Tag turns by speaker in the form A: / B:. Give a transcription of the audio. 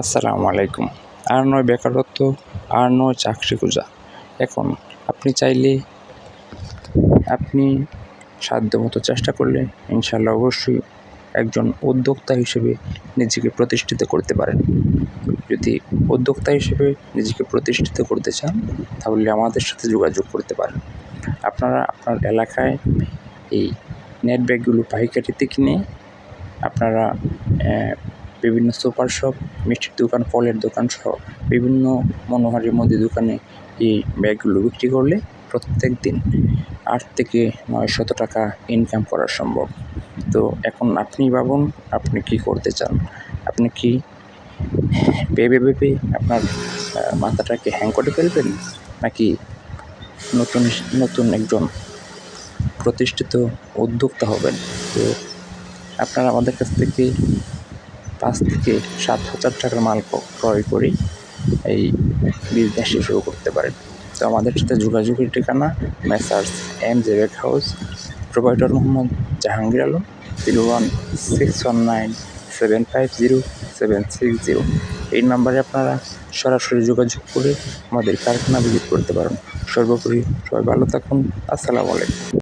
A: আসসালামু আলাইকুম। আর নয় বেকারত্ব আর নয় চাকরি খোঁজা। এখন আপনি চাইলে আপনি সাধ্যমতো চেষ্টা করলে ইনশাল্লাহ অবশ্যই একজন উদ্যোক্তা হিসেবে নিজেকে প্রতিষ্ঠিত করতে পারেন। যদি উদ্যোক্তা হিসেবে নিজেকে প্রতিষ্ঠিত করতে চান, তাহলে আমাদের সাথে যোগাযোগ করতে পারেন। আপনারা আপনার এলাকায় এই নেট ব্যাগগুলো পাইকারিতে কিনে আপনারা বিভিন্ন সুপার শপ, মিষ্টির দোকান, ফলের দোকান সহ বিভিন্ন মনোহারি মুদি দোকানে এই ব্যাগগুলো বিক্রি করলে প্রত্যেক দিন আট থেকে নয় শত টাকা ইনকাম করা সম্ভব। তো এখন আপনি ভাবুন, আপনি কি করতে চান? আপনি কি ভেবে ভেবে আপনার মাথাটাকে হ্যাং করে ফেলবেন? নাকি নতুন নতুন একজন প্রতিষ্ঠিত উদ্যোক্তা হবেন? তো আপনারা আমাদের কাছ থেকে পাঁচ থেকে সাত হাজার টাকার মাল ক্রয় করে এই বিজনেসটি শুরু করতে পারেন। তো আমাদের সাথে যোগাযোগের ঠিকানা messrs M J bake house, provider Mohammad Jahangir Alam, zero one six one nine seven five zero seven six zero. এই নাম্বারে আপনারা সরাসরি যোগাযোগ করে আমাদের কারখানা ভিজিট করতে পারেন। সর্বোপরি সবাই ভালো থাকুন। আসসালামু আলাইকুম।